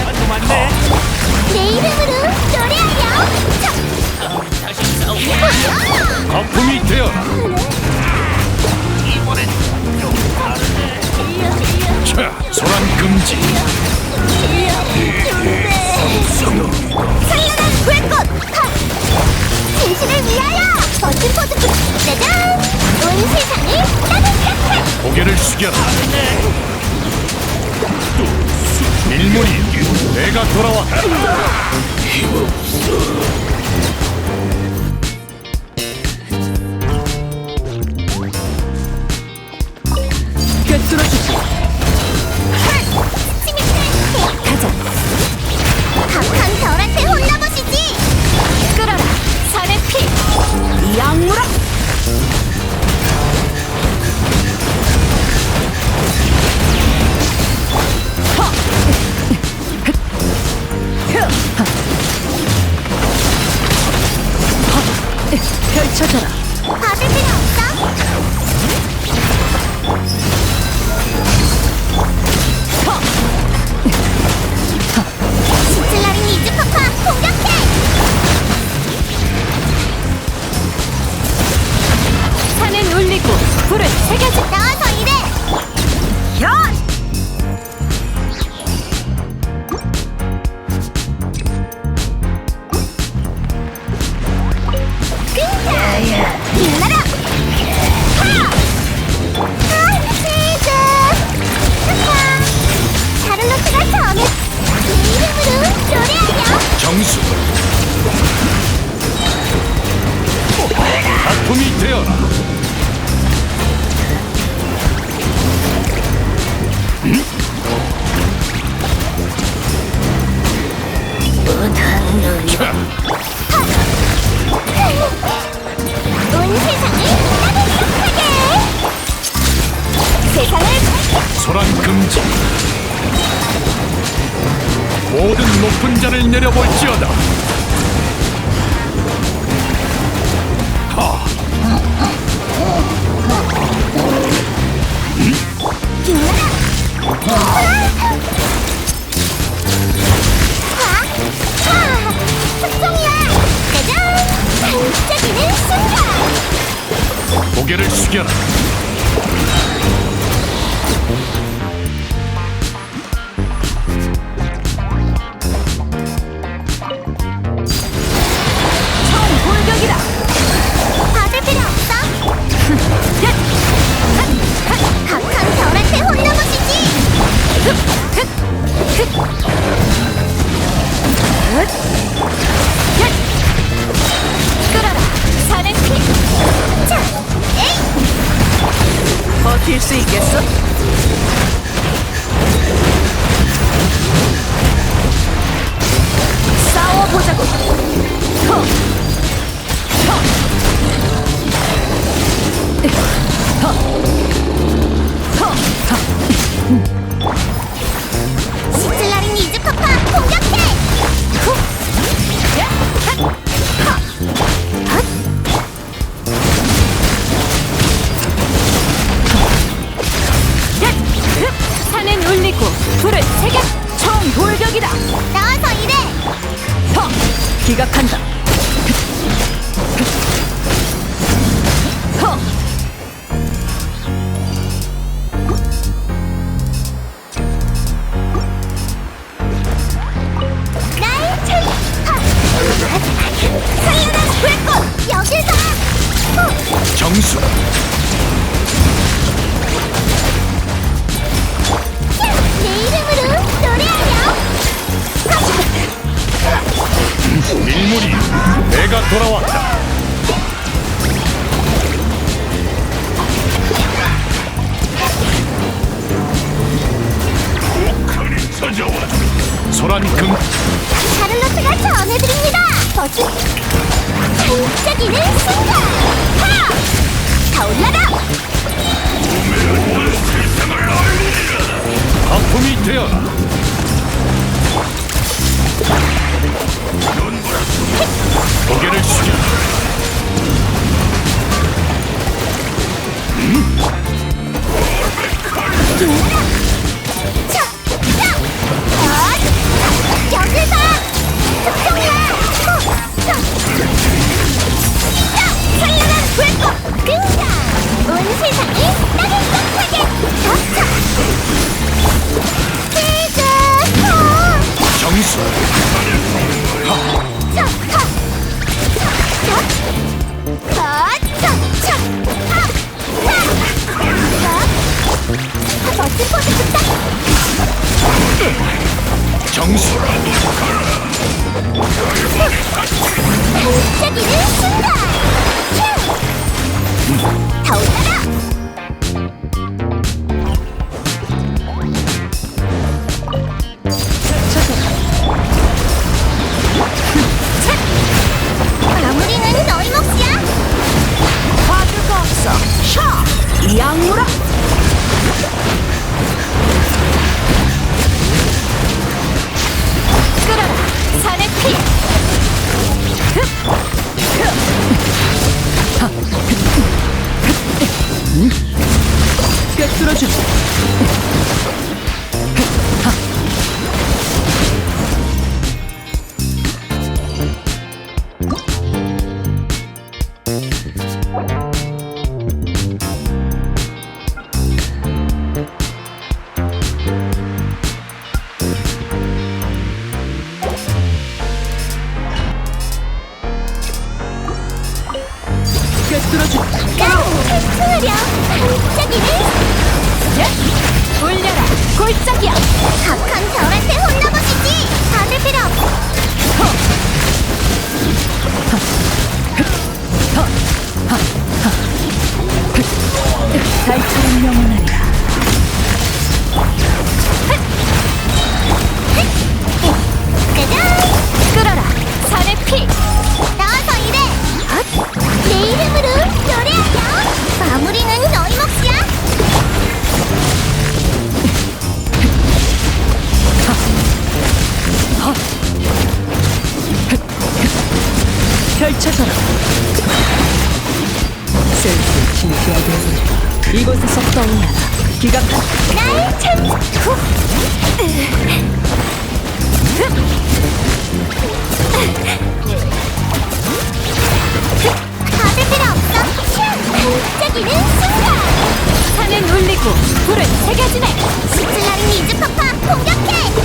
또 맞네. 내 이름으로 노래하여. 자, 다시 싸우. 거품이 되어라. 이번엔 좀 다르네. 자, 소란 금지. 찬란한 불꽃. 하! 진실을 위하여. 멋진 포즈. 짜잔. 온 세상을 따뜻하게. 고개를 숙여라. 일문이 내가 돌아왔다. 꿰뚫어 펼쳐져라. 받 모든 높은 자를 내려볼지어다. 하, 빛나라! 하! 하! 특종이야! 짜잔! 반짝이는 순간! 고개를 숙여라. 버틸 수 있겠어? 싸워보자고. 허. 내 이름으로 노래하여! 밀물이 내가 돌아왔다. 소란 금 샤를로트가 전해드립니다! 버스! 반짝이는 순간! 하! 타올라라! 거품이 되어라. 깜짝이야! 악한 별 이곳에서 떠올라라 기각한 날 찬... 후! 받을 필요 없어 휴! 반짝이는 순간 산은 울리고 불은 새겨지네 시틀라린 이즈 파파 공격해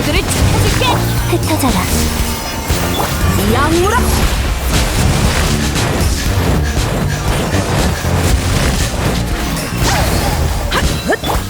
모두를 지켜줄게 흩어져라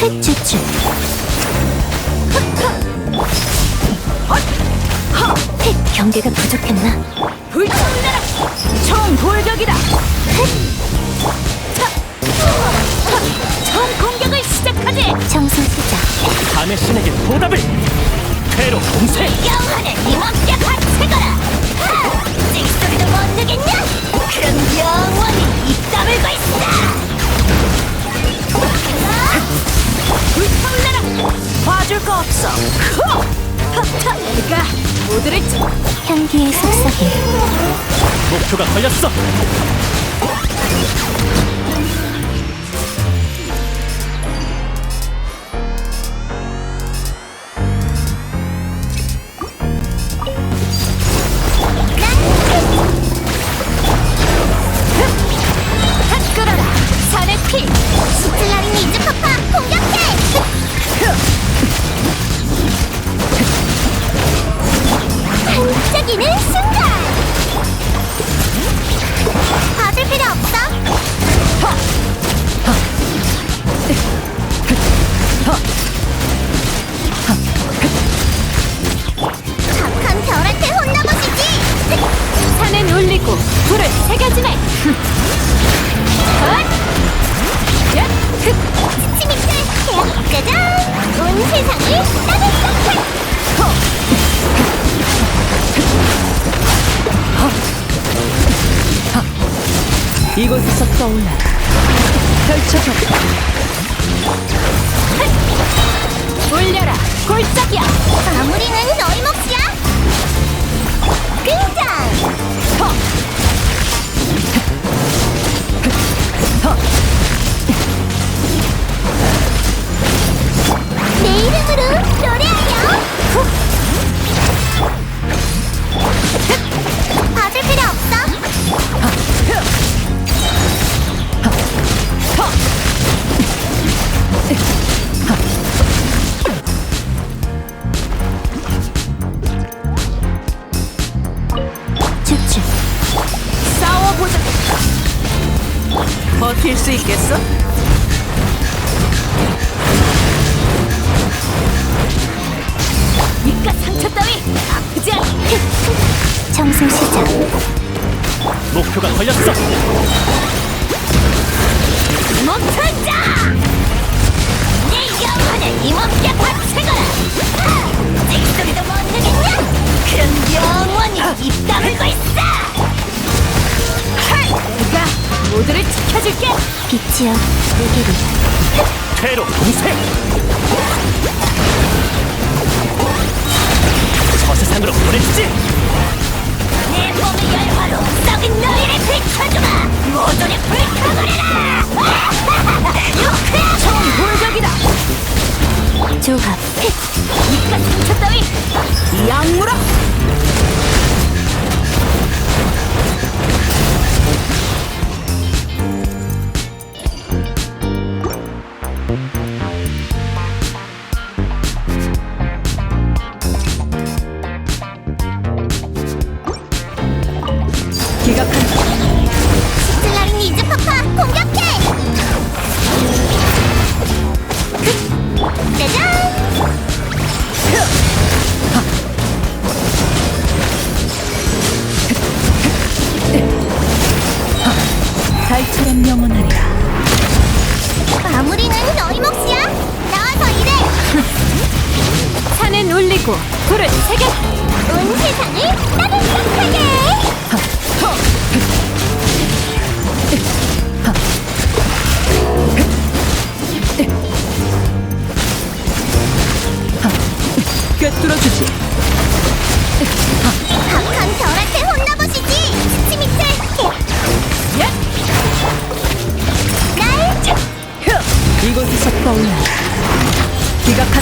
흑추추 흑 경계가 부족했나 불타올라라 총 돌격이다 총 공격을 시작하지 청소 시작 밤의 신에게 보답을! 퇴로 공세! 영혼을 힘없게 바치거라. 찍소리도 못 내겠냐? 그럼 영원히 입 다물고 있어 불타올라라 봐줄 거 없어. 내가 모두를 지 향기의 속삭임 목표가 걸렸어! 떠올라라. 펼쳐져. 올려라 골짜 버틸 수 있겠어? 입가 상처 따위 아프지 않게 청소 시작 목표가 걸렸어. 멈춰자 내 영혼을 이몸께 바치거라 빛이여 내게로 퇴로 공세. 저세상으로 보내주지. 내 몸의 열화로 썩은 너희를 비춰주마 모조리 불타버리라 총 돌격이다. 조합 입가 상처 따위 영원하리라. 마무리는 너희 몫이야 나와서 일해 산은 울리고 불은 세게. 온 세상을 따뜻하게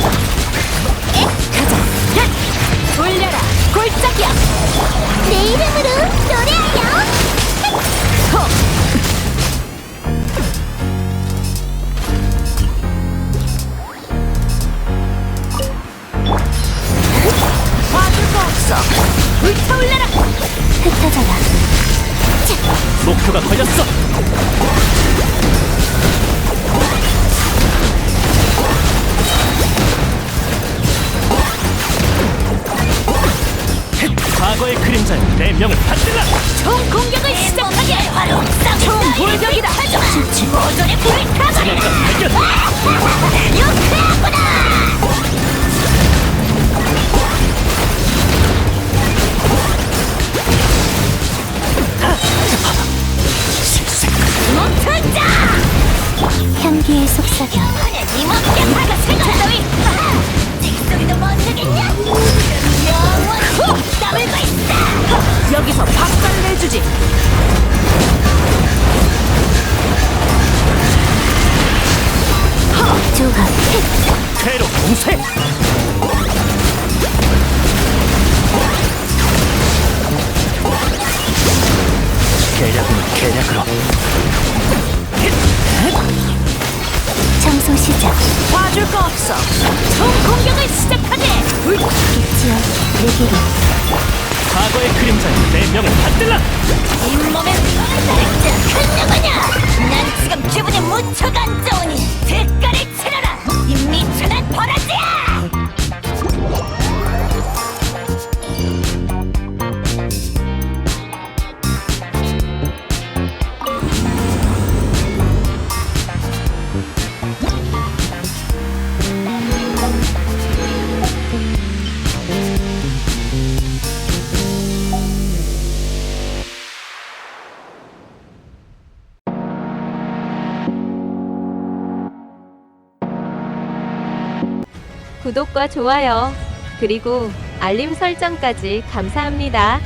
한다. 가자. 예. 올려라. 골짜기야. 내 이름으로 노래하여 허. 봐줄 거 없어. 불타올라라. 흩어져라 목표가 걸렸어. 과거의 그림자에 내 명을 받들라. 총 공격을 시작하게. 화로 총 돌격이다. 모조리 불타버리라 사냥감 발견. 유쾌하구나 멈춰자! 향기에 속삭여 이몸께 화가 여기서 박살 내주지. 조합 퇴로 공세. 계략은 계략으로. 청소 시작 봐줄 거 없어. 총 공격을 시작하게 빛이여 내게로 과거의 그림자에 내 명을 받들라. 잇몸에 날짜 큰 누구냐 난 지금 기분이 무척 안 좋으니 대가를 치러라. 이 미천한 버라지야 구독과 좋아요, 그리고 알림 설정까지 감사합니다.